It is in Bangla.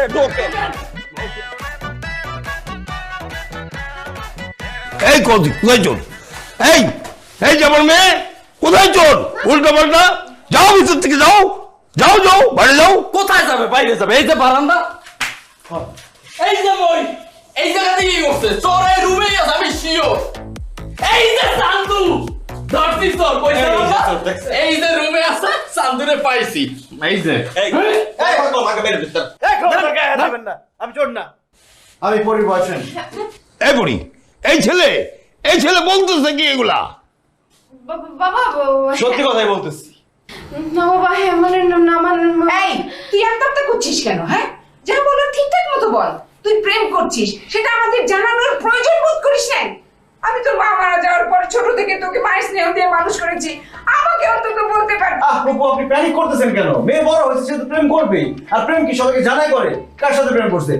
ঘরে ঢোকে এই কদি কোথায় চোর এই এই যে আমার মেয়ে কোথায় চোর উল্টা পাল্টা যাও ভিতর থেকে যাও যাও যাও বাইরে যাও কোথায় যাবে বাইরে যাবে এই যে বারান্দা এই যে মই এই জায়গা থেকে কি করছে চোরের রুমেই আছে আমি শিওর এই যে চান্দু ধরছি চোর এই যে? চোর? এই রুমে আছে চান্দুরে পাইছি এই যে এই এই আমাকে বের করতে আমি চোর না। আমি পরি বয়ফ্রেন্ড এই বুড়ি এই ছেলে এই ছেলে বলতেছে কি এগুলা? বাবা- বাবা সত্যি কথাই বলতেছি। না বাবা হ্যাঁ মানে না- না মানে এই তুই আত্মহত্যা করছিস কেন হ্যাঁ? যা বলো ঠিকঠাক মতো বল। তুই প্রেম করছিস সেটা আমাদের জানানোর প্রয়োজন বোধ করিস না আমি তোর মা মারা যাওয়ার পর ছোট থেকে তোকে মায়ের স্নেহ দিয়ে মানুষ করেছি। আহ প্রভু আপনি প্যানিক করতেছেন কেন? মেয়ে বড় হয়েছে, সে তো প্রেম করবেই। আর প্রেম কি সবাইকে জানাই করে? কার সাথে প্রেম করছে?